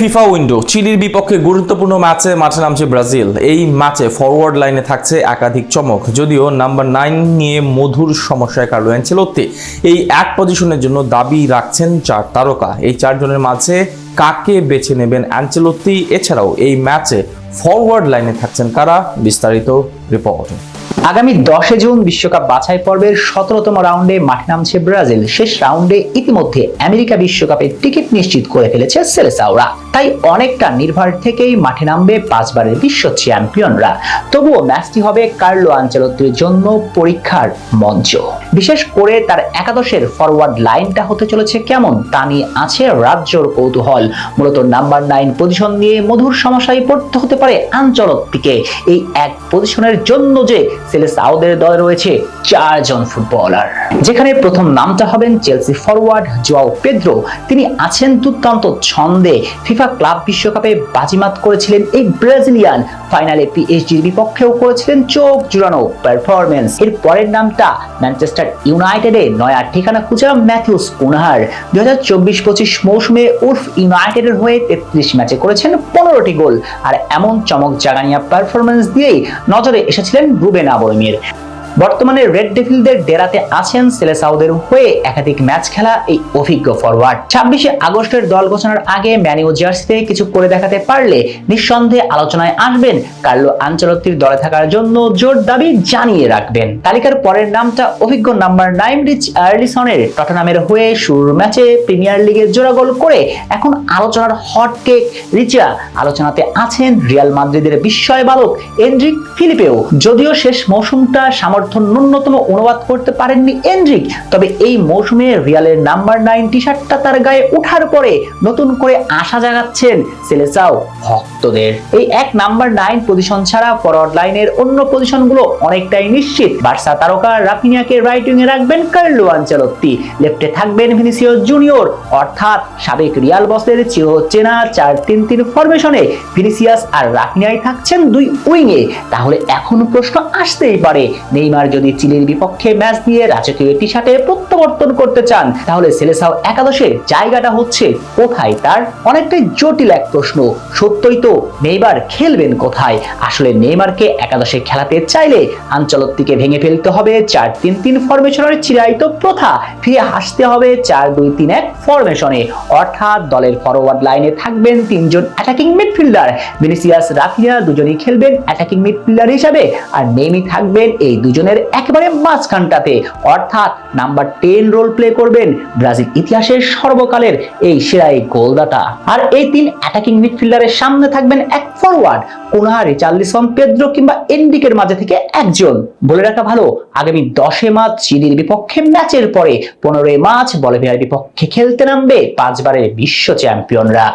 FIFA window, চিলির বিপক্ষে গুরুত্বপূর্ণ ম্যাচে মাঠে নামছে ব্রাজিল। এই ম্যাচে ফরওয়ার্ড লাইনে থাকছে একাধিক চমক, যদিও নাম্বার নাইন নিয়ে মধুর সমস্যায় কার্লো অ্যাঞ্চেলোত্তি এই এক পজিশনের জন্য দাবি রাখছেন চার তারকা। এই চারজনের মাঝে কাকে বেছে নেবেন অ্যাঞ্চেলোত্তি এছাড়াও এই ম্যাচে ফরওয়ার্ড লাইনে থাকছেন কারা? বিস্তারিত রিপোর্ট আগামী দশে জুন বিশ্বকাপ বাছাই পর্বের সতেরোতম রাউন্ডে মাঠে নামছে ব্রাজিল। শেষ রাউন্ডে ইতিমধ্যে আমেরিকা বিশ্বকাপের টিকিট নিশ্চিত করে ফেলেছে সেলেসাওরা। তাই অনেকটা নির্ভর থেকেই মাঠে নামবে পাঁচবারের বিশ্ব চ্যাম্পিয়নরা। তবুও ম্যাচটি হবে কার্লো আঞ্চলত্তির জন্য পরীক্ষার মঞ্চ। বিশেষ করে তার একাদশের ফরওয়ার্ড লাইনটা হতে চলেছে কেমন, তা নিয়ে আছে রাজ্যর কৌতূহল। মূলত নাম্বার নাইন পজিশন নিয়ে মধুর সমস্যায় পড়তে হতে পারে আঞ্চলত্তিকে। এই এক পজিশনের জন্য যে সেলেসাওদের দলে রয়েছে চারজন ফুটবলার। যেখানে প্রথম নামটা হবেন চেলসি ফরওয়ার্ড জোয়াও পেদ্রো। তিনি আছেন দুর্দান্ত ছন্দে ফিফা ক্লাব বিশ্বকাপে বাজিমাত করেছিলেন এই ব্রাজিলিয়ান ফাইনালে পিএসজির বিপক্ষেও করেছিলেন চোখ জুড়ানো পারফরমেন্স এর পরের নামটা ম্যানচেস্টার ইউনাইটেডে নয়া ঠিকানা খুঁজে ম্যাথিউস কুনহার। দুই হাজার চব্বিশ পঁচিশ মৌসুমে উর্ফ ইউনাইটেডের হয়ে তেত্রিশ ম্যাচে করেছেন পনেরোটি গোল। আর এমন চমক জাগানিয়া পারফরমেন্স দিয়েই নজরে এসেছিলেন রুবেন Bodemir বর্তমানে রেড ডেভিলদের ডেরাতে আছেন সেলেসাউদের হয়ে একাধিক ম্যাচ খেলা এই অভিজ্ঞ ফরওয়ার্ড ছাব্বিশে আগস্টের দল ঘোষণার আগে ম্যানিউ জার্সিতে কিছু করে দেখাতে পারলে নিঃসন্দেহে আলোচনায় আসবেন কার্লো আঞ্চলত্তির দলে থাকার জন্য জোর দাবি জানিয়ে রাখবেন। তালিকার পরের নামটা অভিজ্ঞ নাম্বার নাইন রিচ আর্লিসনের টটনামের হয়ে শুরুর ম্যাচে প্রিমিয়ার লিগে জোড়া গোল করে এখন আলোচনার হট কেক রিচা আলোচনাতে আছেন রিয়াল মাদ্রিদের বিস্ময় বালক এন্ড্রিক ফিলিপেও যদিও শেষ মৌসুমটা সামর্থ্য ন্যূনতম অনুবাদ করতে পারেননি এন্ড্রিক তবে এই মৌসুমে রিয়ালের নাম্বার নাইন টি শার্টটা তার গায়ে ওঠার পরে নতুন করে আশা জাগাচ্ছেন সেলেসাও ভক্তদের। এই এক নাম্বার নাইন পজিশন ছাড়া ফরওয়ার্ড লাইনের অন্য পজিশনগুলো অনেকটাই নিশ্চিত। বার্সা তারকা রাফিনিয়াকে রাইট উইংয়ে রাখবেন কার্লো আঞ্চলত্তি লেফটে থাকবেন ভিনিসিও জুনিয়র। অর্থাৎ সাবেক রিয়াল বসের চির চেনা চার তিন তিন ফরমেশনে। ভিনিসিয়াস আর রাফিনিয়াই থাকছেন দুই উইংয়ে। তাহলে এখন প্রশ্ন আসতেই পারে। নেইমার যদি চিলির বিপক্ষে ম্যাচ দিয়ে রাজকীয় টি শার্টে প্রত্যাবর্তন করতে চান, তাহলে সেলেসাও একাদশের জায়গাটা হচ্ছে কোথায় তার অনেকটাই জটিল এক প্রশ্ন। সত্যই তো নেইমার খেলবেন কোথায়? আসলে নেইমারকে একাদশে খেলাতে চাইলে আঞ্চলত্তিকে ভেঙে ফেলতে হবে চার তিন তিন ফরমেশনের চিরায়িত প্রথা। ফিরে আসতে হবে চার দুই তিন এক ফরমেশনে অর্থাৎ দলের ফরওয়ার্ড লাইনে থাকবেন তিনজন অ্যাটাকিং মিডফিল্ডার ভিনিসিয়াস রাফিয়া দুজনই খেলবেন অ্যাটাকিং মিডফিল্ডার হিসাবে। আর নেমি থাকবেন এই দুজনের একেবারে মাঝখানটাতে। অর্থাৎ নাম্বার টেন রোল প্লে করবেন ব্রাজিল ইতিহাসের সর্বকালের এই সেরাই গোলদাতা। আর এই তিন অ্যাটাকিং মিডফিল্ডারের সামনে থাকবেন এক ফরওয়ার্ড পেদ্রো কিংবা এন্ডিকের মাঝে থেকে একজন। বলে রাখা ভালো, আগামী দশে মার্চ চিলির বিপক্ষে ম্যাচের পরে পনেরোই মার্চ বলিভিয়ার বিপক্ষে খেলতে নামবে পাঁচবারের বিশ্ব চ্যাম্পিয়নরা।